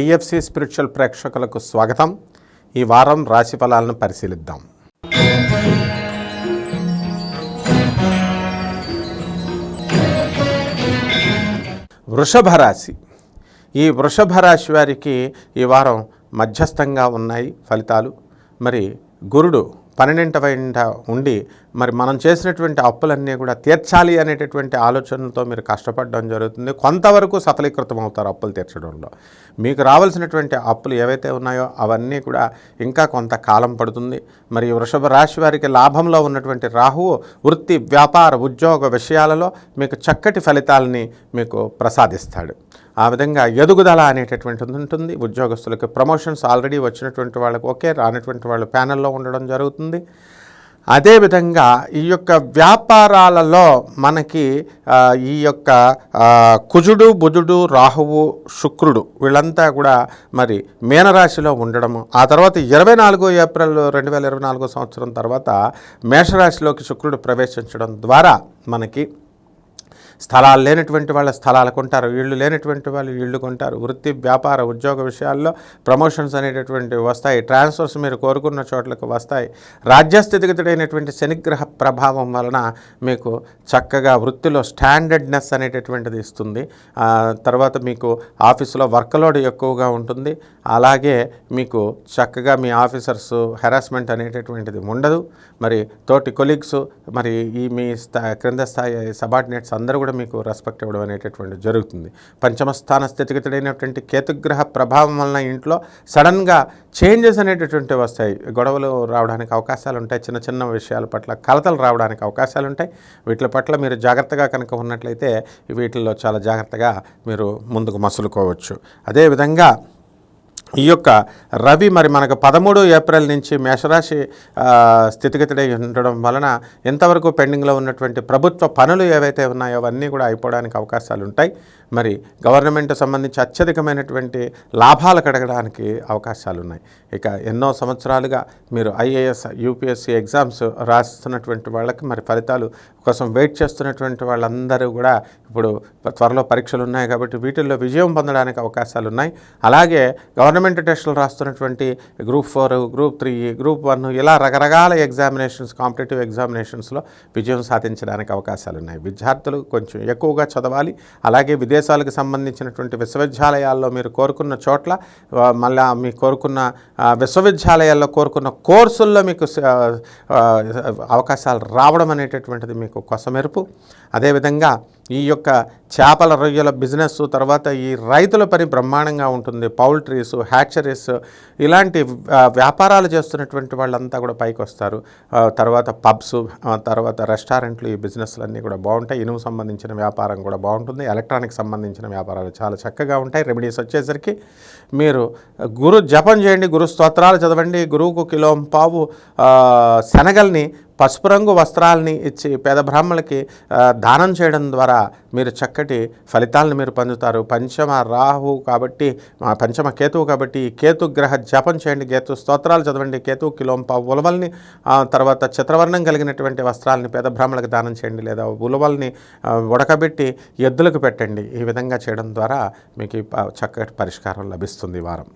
TFC spiritual ప్రేక్షకులకు స్వాగతం. ఈ వారం రాశి ఫలాలను పరిశీలిద్దాం. వృషభ రాశి. ఈ వృషభ రాశి వారికి ఈ వారం మధ్యస్థంగా ఉన్నాయి ఫలితాలు. మరి గురుడు పన్నెండింట వెంట ఉండి మరి మనం చేసినటువంటి అప్పులన్నీ కూడా తీర్చాలి అనేటటువంటి ఆలోచనతో మీరు కష్టపడడం జరుగుతుంది. కొంతవరకు సఫలీకృతం అవుతారు అప్పులు తీర్చడంలో. మీకు రావాల్సినటువంటి అప్పులు ఏవైతే ఉన్నాయో అవన్నీ కూడా ఇంకా కొంత కాలం పడుతుంది. మరి వృషభ రాశి వారికి లాభంలో ఉన్నటువంటి రాహువు వృత్తి వ్యాపార ఉద్యోగ విషయాలలో మీకు చక్కటి ఫలితాలని మీకు ప్రసాదిస్తాడు. ఆ విధంగా ఎదుగుదల అనేటటువంటిది ఉంటుంది. ఉద్యోగస్తులకు ప్రమోషన్స్ ఆల్రెడీ వచ్చినటువంటి వాళ్ళకి ఓకే రానటువంటి వాళ్ళు ప్యానెల్లో ఉండడం జరుగుతుంది. అదేవిధంగా ఈ యొక్క వ్యాపారాలలో మనకి ఈ యొక్క కుజుడు బుధుడు రాహువు శుక్రుడు వీళ్ళంతా కూడా మరి మీనరాశిలో ఉండడము. ఆ తర్వాత ఇరవై నాలుగో ఏప్రిల్ రెండు వేల ఇరవై నాలుగో సంవత్సరం తర్వాత మేషరాశిలోకి శుక్రుడు ప్రవేశించడం ద్వారా మనకి స్థలాలు లేనటువంటి వాళ్ళ స్థలాలు కొంటారు ఇళ్ళు లేనటువంటి వాళ్ళు ఇళ్ళు కొంటారు. వృత్తి వ్యాపార ఉద్యోగ విషయాల్లో ప్రమోషన్స్ అనేటటువంటివి వస్తాయి. ట్రాన్స్ఫర్స్ మీరు కోరుకున్న చోట్లకు వస్తాయి. రాజ్యస్థితిగతుడైనటువంటి శనిగ్రహ ప్రభావం వలన మీకు చక్కగా వృత్తిలో స్టాండర్డ్నెస్ అనేటటువంటిది ఇస్తుంది. తర్వాత మీకు ఆఫీసులో వర్క్లోడ్ ఎక్కువగా ఉంటుంది. అలాగే మీకు చక్కగా మీ ఆఫీసర్స్ హెరాస్మెంట్ అనేటటువంటిది ఉండదు. మరి తోటి కొలీగ్స్ మరి ఈ మీ స్థా క్రింద స్థాయి సబార్డినేట్స్ అందరూ కూడా మీకు రెస్పెక్ట్ ఇవ్వడం అనేటటువంటి జరుగుతుంది. పంచమ స్థాన స్థితిగతుడైనటువంటి కేతుగ్రహ ప్రభావం వలన ఇంట్లో సడన్గా చేంజెస్ అనేటటువంటివి వస్తాయి. గొడవలు రావడానికి అవకాశాలు ఉంటాయి. చిన్న చిన్న విషయాల పట్ల కలతలు రావడానికి అవకాశాలు ఉంటాయి. వీటి పట్ల మీరు జాగ్రత్తగా కనుక ఉన్నట్లయితే వీటిల్లో చాలా జాగ్రత్తగా మీరు ముందుకు మసులుకోవచ్చు. అదేవిధంగా ఈ యొక్క రవి మరి మనకు పదమూడు ఏప్రిల్ నుంచి మేషరాశి స్థితిగతుడై ఉండడం వలన ఎంతవరకు పెండింగ్లో ఉన్నటువంటి ప్రభుత్వ పనులు ఏవైతే ఉన్నాయో అవన్నీ కూడా అయిపోవడానికి అవకాశాలు ఉంటాయి మరి గవర్నమెంట్ సంబంధించి అత్యధికమైనటువంటి లాభాలు కడగడానికి అవకాశాలు ఉన్నాయి ఇక ఎన్నో సంవత్సరాలుగా మీరు ఐఏఎస్ యూపీఎస్సీ ఎగ్జామ్స్ రాస్తున్నటువంటి వాళ్ళకి మరి ఫలితాలు కోసం వెయిట్ చేస్తున్నటువంటి వాళ్ళందరూ కూడా ఇప్పుడు త్వరలో పరీక్షలు ఉన్నాయి కాబట్టి వీటిల్లో విజయం పొందడానికి అవకాశాలు ఉన్నాయి అలాగే గవర్నమెంట్ టెస్టులు రాస్తున్నటువంటి group four group three group one ఇలా రకరకాల ఎగ్జామినేషన్స్ కాంపిటేటివ్ ఎగ్జామినేషన్స్లో విజయం సాధించడానికి అవకాశాలు ఉన్నాయి విద్యార్థులు కొంచెం ఎక్కువగా చదవాలి. అలాగే విదేశాలకు సంబంధించినటువంటి విశ్వవిద్యాలయాల్లో మీరు కోరుకున్న చోట్ల మళ్ళీ మళ్ళా మీ కోరుకున్న విశ్వవిద్యాలయాల్లో కోరుకున్న కోర్సుల్లో మీకు అవకాశాలు రావడం అనేటటువంటిది మీకు కొసమెరుపు. అదేవిధంగా ఈ యొక్క చేపల రొయ్యల బిజినెస్ తర్వాత ఈ రైతుల పని బ్రహ్మాండంగా ఉంటుంది. పౌల్ట్రీస్ హ్యాచరీస్ ఇలాంటి వ్యాపారాలు చేస్తున్నటువంటి వాళ్ళంతా కూడా పైకి వస్తారు. తర్వాత పబ్స్ తర్వాత రెస్టారెంట్లు ఈ బిజినెస్లన్నీ కూడా బాగుంటాయి. ఇనుము సంబంధించిన వ్యాపారం కూడా బాగుంటుంది. ఎలక్ట్రానిక్ సంబంధించిన వ్యాపారాలు చాలా చక్కగా ఉంటాయి. రెమెడీస్ వచ్చేసరికి మీరు గురు జపం చేయండి గురు స్తోత్రాలు చదవండి. గురువుకు కిలో పావు శనగల్ని పసుపు రంగు వస్త్రాలని ఇచ్చి పేద బ్రాహ్మణులకి దానం చేయడం ద్వారా మీరు చక్కటి ఫలితాలను మీరు పొందుతారు. పంచమ రాహు కాబట్టి పంచమ కేతువు కాబట్టి కేతు గ్రహ జపం చేయండి కేతు స్తోత్రాలు చదవండి కేతు కిలోంప ఉలవల్ని తర్వాత చిత్రవర్ణం కలిగినటువంటి వస్త్రాలని పేద బ్రాహ్మణులకు దానం చేయండి లేదా ఉలవల్ని ఉడకబెట్టి ఎద్దులకు పెట్టండి. ఈ విధంగా చేయడం ద్వారా మీకు ప- చక్కటి పరిష్కారం లభిస్తుంది వారం.